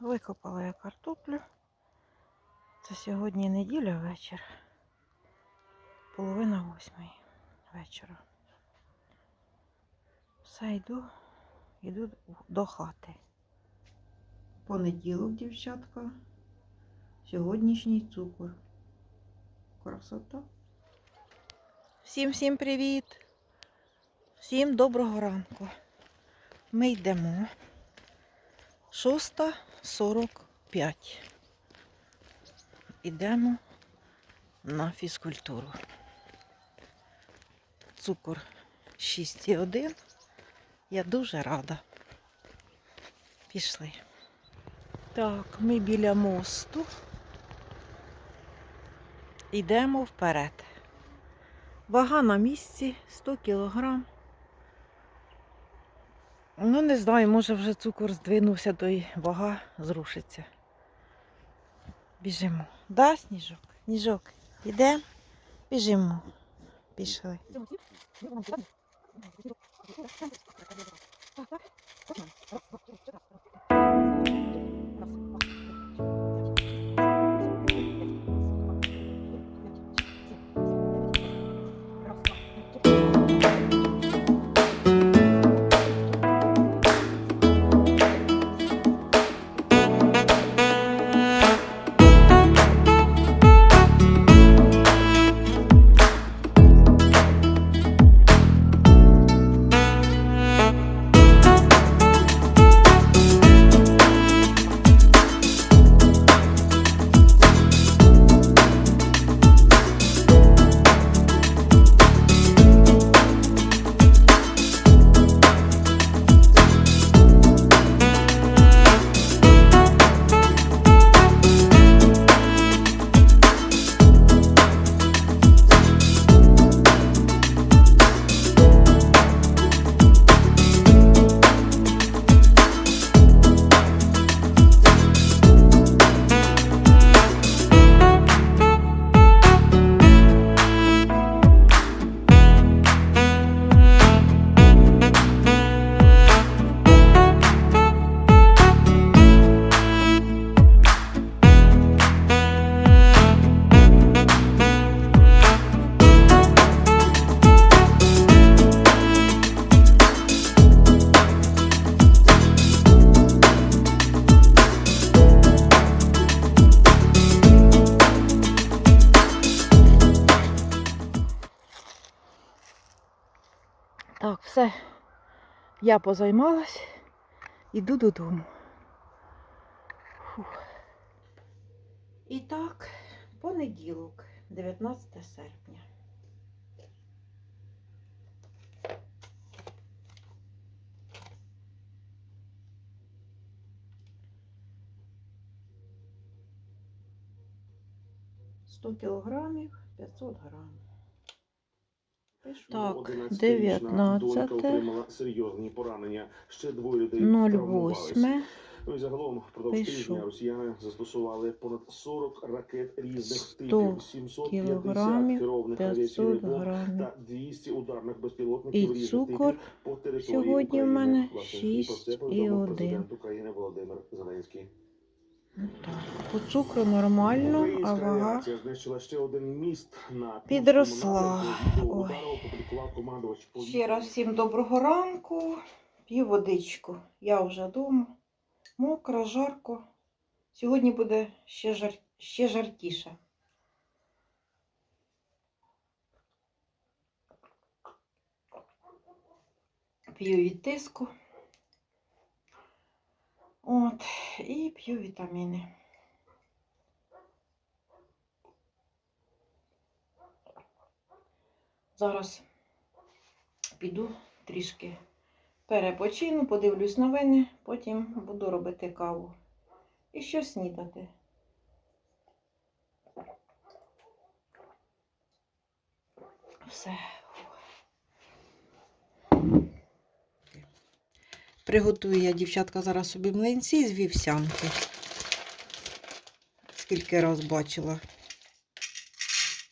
Викопала я картоплю. Це сьогодні неділя вечір. Половина восьмої вечора. Все йду, йду до хати. Понеділок, дівчатка. Сьогоднішній цукор. Красота. Всім всім привіт! Всім доброго ранку. Ми йдемо. 6.45. Ідемо на фізкультуру. Цукор 6,1. Я дуже рада. Пішли. Так, ми біля мосту. Йдемо вперед. Вага на місці 100 кілограм. Ну, не знаю, може вже цукор здвинувся, то й вага зрушиться. Біжимо. Да, сніжок? Сніжок. Йдемо? Біжимо. Пішли. Я позаймалась. Іду додому. Фух. І так, понеділок, 19 серпня. Сто кілограмів, 500 грамів. Так, 11-річна донька 19. отримала серйозні поранення. Ще двоє людей 08. Ну і загалом впродовж тижня росіяни застосували понад 40 ракет різних типів, 750 кілограмів, керованих авіаційних бомб та 200 ударних безпілотників І різних цукор типів по території сьогодні в України. мене Власне, і про це 6,1. повідомив президент України Володимир Зеленський. Так, по цукру нормально, а вага Підросла. Ой. Ще раз всім доброго ранку. П'ю водичку. Я вже вдома. Мокра, жарко. Сьогодні буде ще, жар... ще жаркіше. П'ю від тиску. От, і п'ю вітаміни. Зараз піду трішки перепочину, подивлюсь новини, потім буду робити каву. І що снідати. Все. Приготую я, дівчатка, зараз собі млинці з вівсянки. Скільки раз бачила.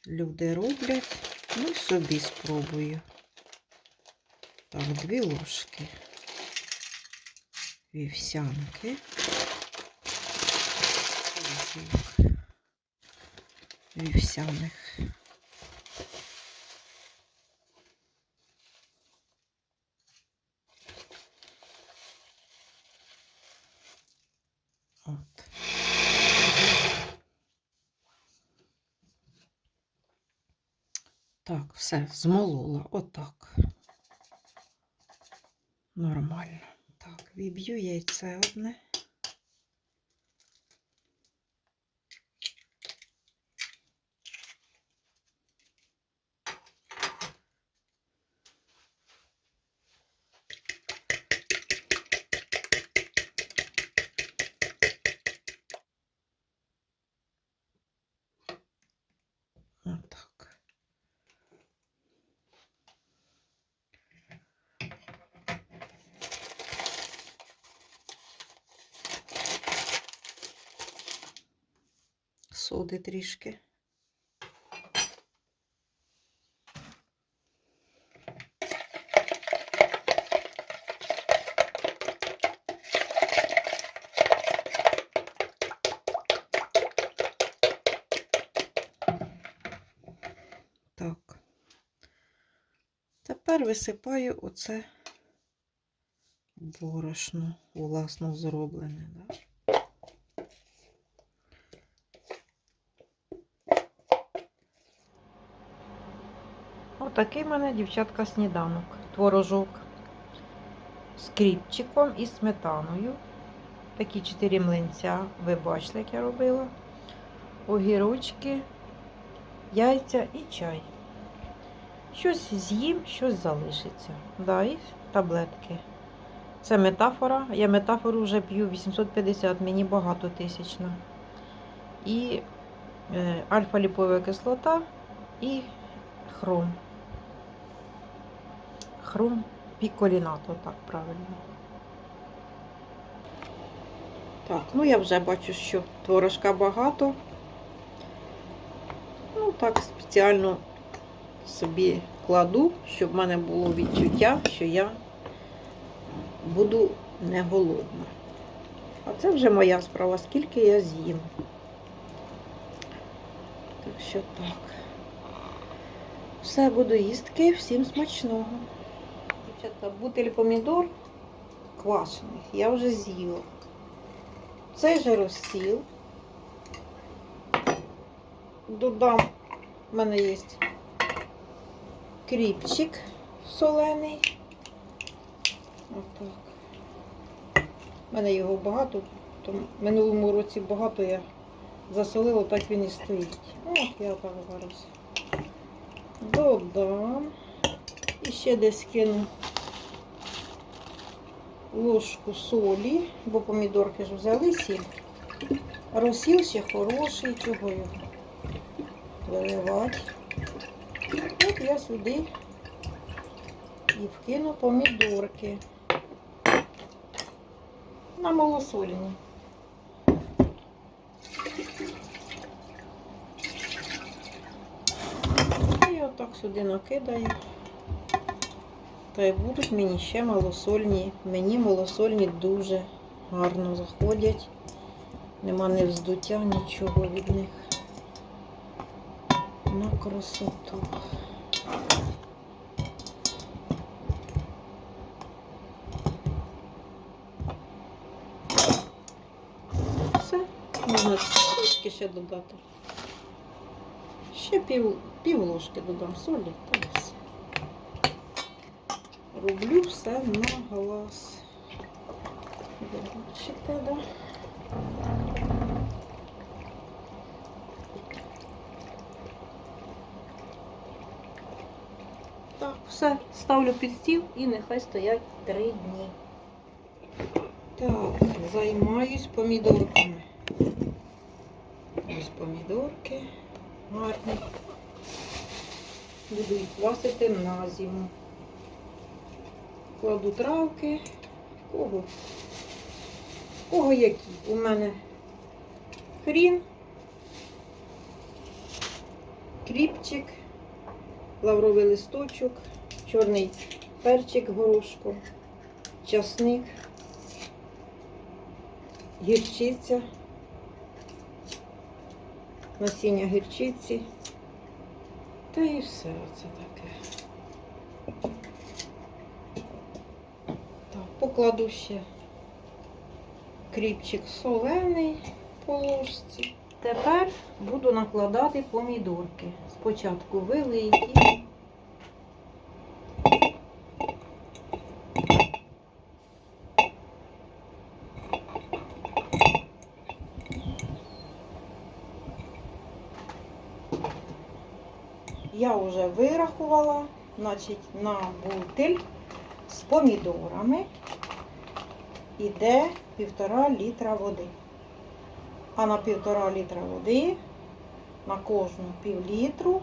Люди роблять. Ну і собі спробую. Так, дві ложки вівсянки. вівсяних. От. Так, все, змолола. Отак. Нормально. Так, віб'ю яйце одне. Отак. Соди трішки. Так. Тепер висипаю оце борошно власно зроблене. Да? Отакий в мене, дівчатка, сніданок. Творожок з кріпчиком і сметаною. Такі чотири млинця, ви бачили, як я робила. Огірочки, яйця і чай. Щось з'їм, щось залишиться. Да, і таблетки. Це метафора. Я метафору вже п'ю 850, мені багато тисячна. І е, альфа-ліпова кислота і хром. Хром піколінато, так правильно. Так, ну я вже бачу, що творожка багато. Ну, так спеціально собі кладу, щоб в мене було відчуття, що я буду не голодна. А це вже моя справа, скільки я з'їм. Так що так. Все буду їстки, всім смачного. Дівчата, бутиль помідор квашених я вже з'їла. Цей же розсіл. Додам, в мене є кріпчик солений. Отак. У мене його багато, то в минулому році багато я засолила, так він і стоїть. От я так зараз додам. І ще десь кину ложку солі, бо помідорки ж взяли сіль. Розсіл ще хороший, чого його виливати. От я сюди і вкину помідорки. На малосольні. І отак сюди накидаю. Та й будуть мені ще малосольні. Мені малосольні дуже гарно заходять. Нема ні вздуття, нічого від них. На красоту. Все, можна трошки ще додати. Ще пів, пів ложки додам солі та й все. Роблю все на глаз. Бачите, да? Так, все, ставлю під стіл і нехай стоять три дні. Так, займаюсь помідорками. Ось помідорки гарні. Буду їх квасити на зиму. Кладу травки. Кого? Кого які? У мене хрін, кріпчик, лавровий листочок, чорний перчик горошко, часник, гірчиця, насіння гірчиці. Та і все оце таке. Покладу ще кріпчик солений по ложці. Тепер буду накладати помідорки. Спочатку великі. Я вже вирахувала, значить, на бутиль з помідорами іде півтора літра води. А на півтора літра води на кожну пів літру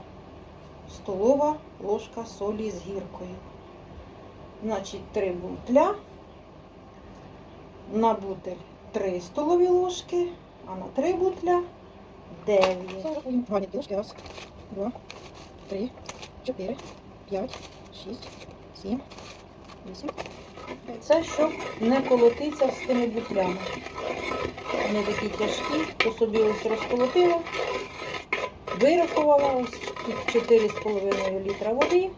столова ложка солі з гіркою. Значить, три бутля. На бутиль 3 столові ложки, а на 3 бутля 9. Гані, ложки, раз, два, три, чотири, п'ять, шість, сім, вісім. Це щоб не колотиться з тими бутлями. Вони такі тяжкі, то собі ось розколотила, вирахувала ось 4,5 літра води.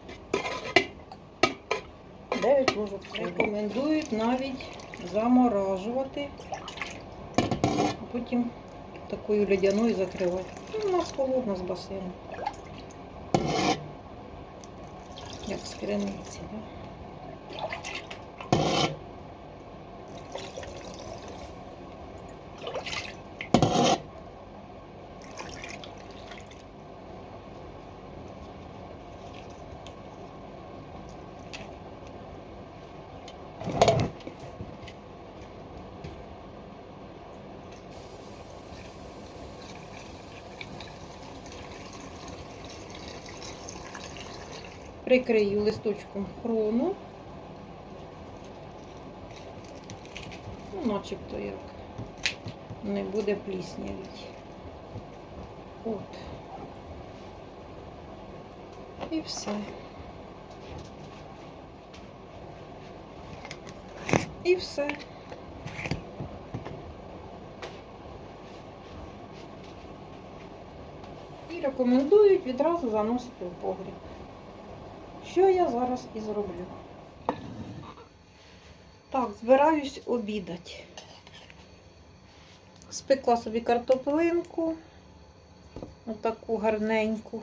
9 ложок. Рекомендують навіть заморажувати, потім такою лядяною закривати. Ну, у нас холодно з басейну. Як з криниці, да? Прикрию листочком хрону. Ну, начебто як не буде пліснявіть. От. І все. І все. І рекомендують відразу заносити в погріб. Що я зараз і зроблю. Так, збираюсь обідати. Спекла собі картоплинку. Отаку гарненьку.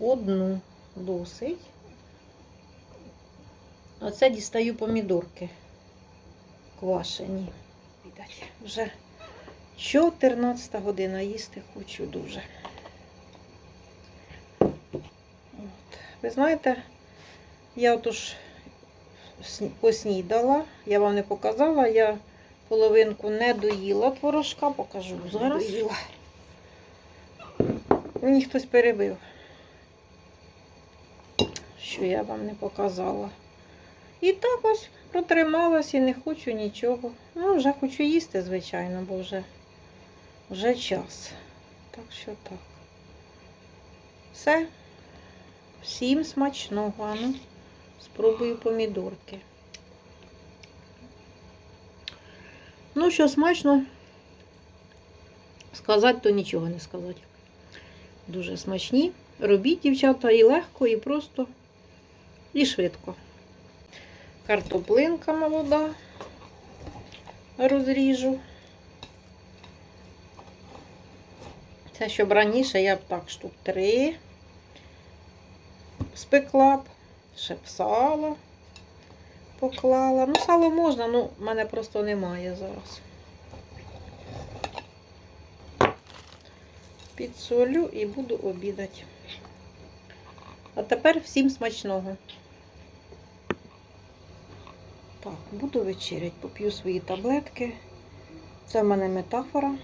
Одну досить. Оце дістаю помідорки квашені. Вже 14 година їсти хочу дуже. От. Ви знаєте, я отож сні- поснідала, я вам не показала, я половинку не доїла творожка, покажу зараз. Доїла. Мені хтось перебив, що я вам не показала. І так ось протрималась і не хочу нічого. Ну, вже хочу їсти, звичайно, бо вже, вже час. Так що так. Все. Всім смачного. А Ну, спробую помідорки. Ну, що смачно, сказати, то нічого не сказати. Дуже смачні. Робіть, дівчата, і легко, і просто, і швидко. Картоплинка молода. Розріжу. Це щоб раніше я б так штук три спекла б, ще б сало поклала. Ну, сало можна, ну в мене просто немає зараз. Підсолю і буду обідати. А тепер всім смачного. Так, буду вечерять, поп'ю свої таблетки. Це в мене метафора.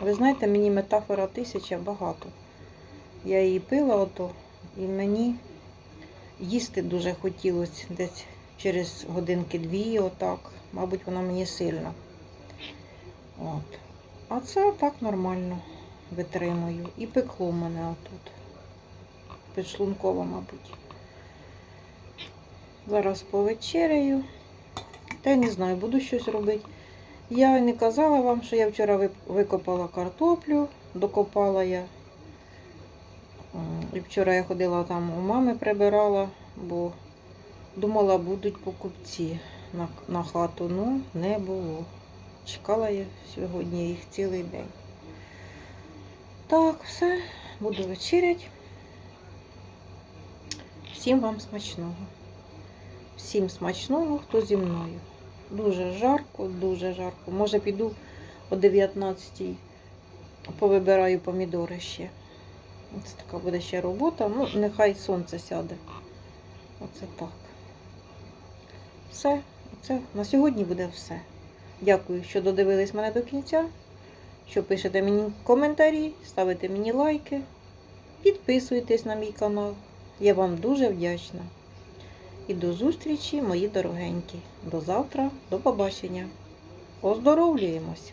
Ви знаєте, мені метафора тисяча багато. Я її пила ото, і мені їсти дуже хотілося десь через годинки-дві, отак. Мабуть, вона мені сильна. От. А це так нормально витримую. І пекло мене отут. Підшлунково, мабуть. Зараз повечерею. Та я не знаю, буду щось робити. Я не казала вам, що я вчора викопала картоплю, докопала я. Вчора я ходила там у мами прибирала, бо думала, будуть покупці на, на хату. Ну, не було. Чекала я сьогодні їх цілий день. Так, все, буду вечерять. Всім вам смачного. Всім смачного, хто зі мною. Дуже жарко, дуже жарко. Може піду о 19-й повибираю помідори ще. Це така буде ще робота. Ну, нехай сонце сяде. Оце так. Все. Це на сьогодні буде все. Дякую, що додивились мене до кінця. Що пишете мені коментарі, ставите мені лайки, підписуйтесь на мій канал. Я вам дуже вдячна. І до зустрічі, мої дорогенькі. До завтра, до побачення. Оздоровлюємось!